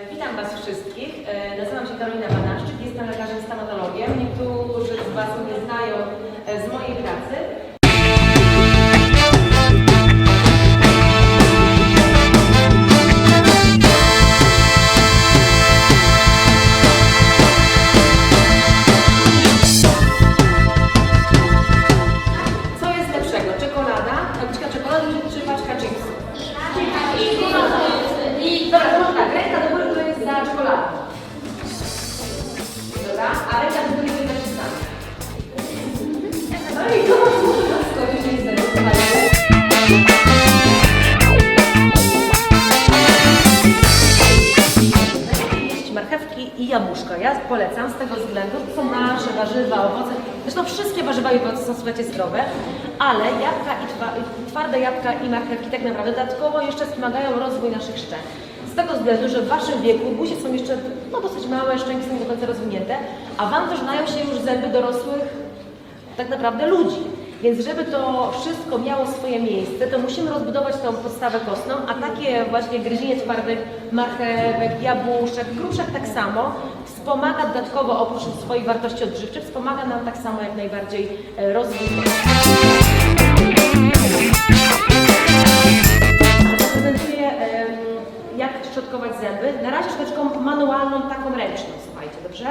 E, Witam Was wszystkich. E, Nazywam się Karolina Banaszczyk, jestem lekarzem stomatologiem. Niektórzy z Was mnie znają e, z mojej pracy. I jabłuszka. Ja polecam z tego względu, to są nasze warzywa, owoce. Zresztą wszystkie warzywa i owoce są słuchajcie zdrowe, ale jabłka i twa- twarde jabłka i marchewki tak naprawdę dodatkowo jeszcze wspomagają rozwój naszych szczęk. Z tego względu, że w waszym wieku buzie są jeszcze no, dosyć małe, szczęki są nie do końca rozwinięte, a wam zaczynają się już zęby dorosłych tak naprawdę ludzi. Więc żeby to wszystko miało swoje miejsce, to musimy rozbudować tą podstawę kostną, a takie właśnie gryzienie twardych marchewek, jabłuszek, gruszek tak samo wspomaga dodatkowo oprócz swoich wartości odżywczych, wspomaga nam tak samo jak najbardziej e, rozwój em, jak szczotkować zęby. Na razie szczoteczką manualną, taką ręczną, słuchajcie, dobrze?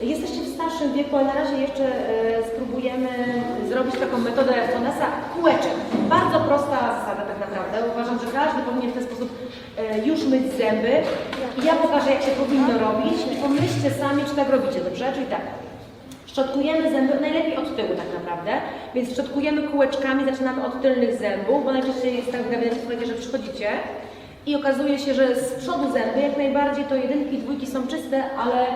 Jesteście w starszym wieku, ale na razie jeszcze e, spróbujemy zrobić taką metodę Fonesa kółeczek. Bardzo prosta zasada tak naprawdę. Uważam, że każdy powinien w ten sposób e, już myć zęby. Ja pokażę, jak się powinno robić. I pomyślcie sami, czy tak robicie, dobrze? Czyli tak. Szczotkujemy zęby, najlepiej od tyłu tak naprawdę, więc szczotkujemy kółeczkami, zaczynamy od tylnych zębów, bo najczęściej jest tak w gabinecie, że przychodzicie i okazuje się, że z przodu zęby jak najbardziej to jedynki dwójki są czyste, ale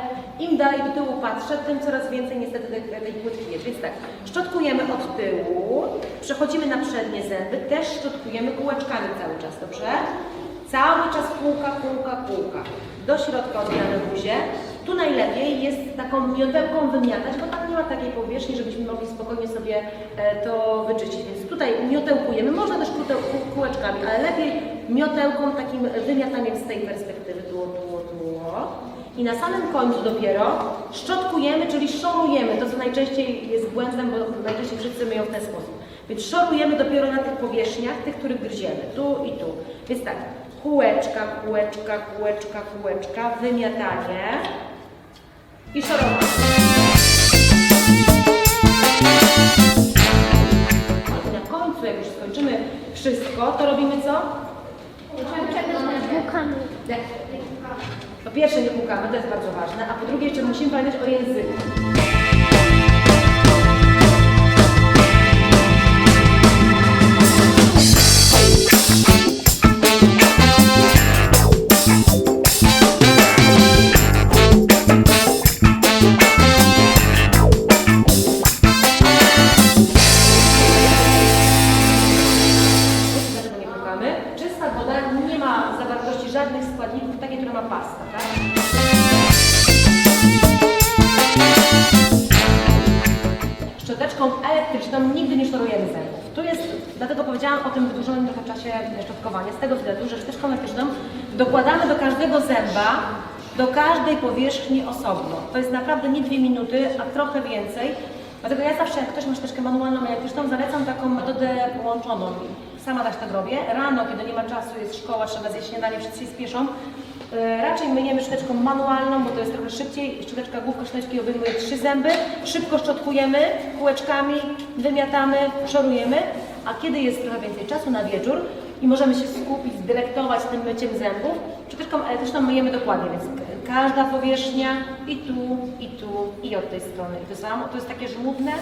im dalej do tyłu patrzę, tym coraz więcej niestety tej, tej płytki jest. Więc tak, szczotkujemy od tyłu, przechodzimy na przednie zęby, też szczotkujemy kółeczkami cały czas, dobrze? Cały czas kółka, kółka, kółka. Do środka odbieramy buzię. Tu najlepiej jest taką miotełką wymiatać, bo tam nie ma takiej powierzchni, żebyśmy mogli spokojnie sobie e, to wyczyścić. Więc tutaj miotełkujemy, można też kółeczkami, ale lepiej miotełką, takim wymiataniem z tej perspektywy, tu, tu, tu. I na samym końcu dopiero szczotkujemy, czyli szorujemy, to co najczęściej jest błędem, bo najczęściej wszyscy myją w ten sposób. Więc szorujemy dopiero na tych powierzchniach, tych, których gryziemy, tu i tu. Więc tak, kółeczka, kółeczka, kółeczka, kółeczka, wymiatanie i szorowanie. I na końcu, jak już skończymy wszystko, to robimy co? Bukami. Po pierwsze nie pukamy, to jest bardzo ważne, a po drugie jeszcze musimy pamiętać o języku. Zawartości żadnych składników, takie, które ma pasta, tak? Szczoteczką elektryczną nigdy nie szorujemy zębów. Tu jest, dlatego powiedziałam o tym wydłużonym trochę czasie szczotkowania, z tego względu, że szczoteczką elektryczną dokładamy do każdego zęba, do każdej powierzchni osobno. To jest naprawdę nie dwie minuty, a trochę więcej. Dlatego ja zawsze, jak ktoś ma szczoteczkę manualną, elektryczną, zalecam taką metodę połączoną. Sama też tak robię. Rano, kiedy nie ma czasu, jest szkoła, trzeba zjeść śniadanie, wszyscy się spieszą. E, Raczej myjemy szczoteczką manualną, bo to jest trochę szybciej. Szczoteczka główka szczoteczki obejmuje trzy zęby. Szybko szczotkujemy kółeczkami, wymiatamy, szorujemy. A kiedy jest trochę więcej czasu na wieczór i możemy się skupić, dyrektować tym myciem zębów. Szczoteczką elektryczną myjemy dokładnie, więc każda powierzchnia i tu, i tu, i od tej strony. I to samo, to jest takie żmudne.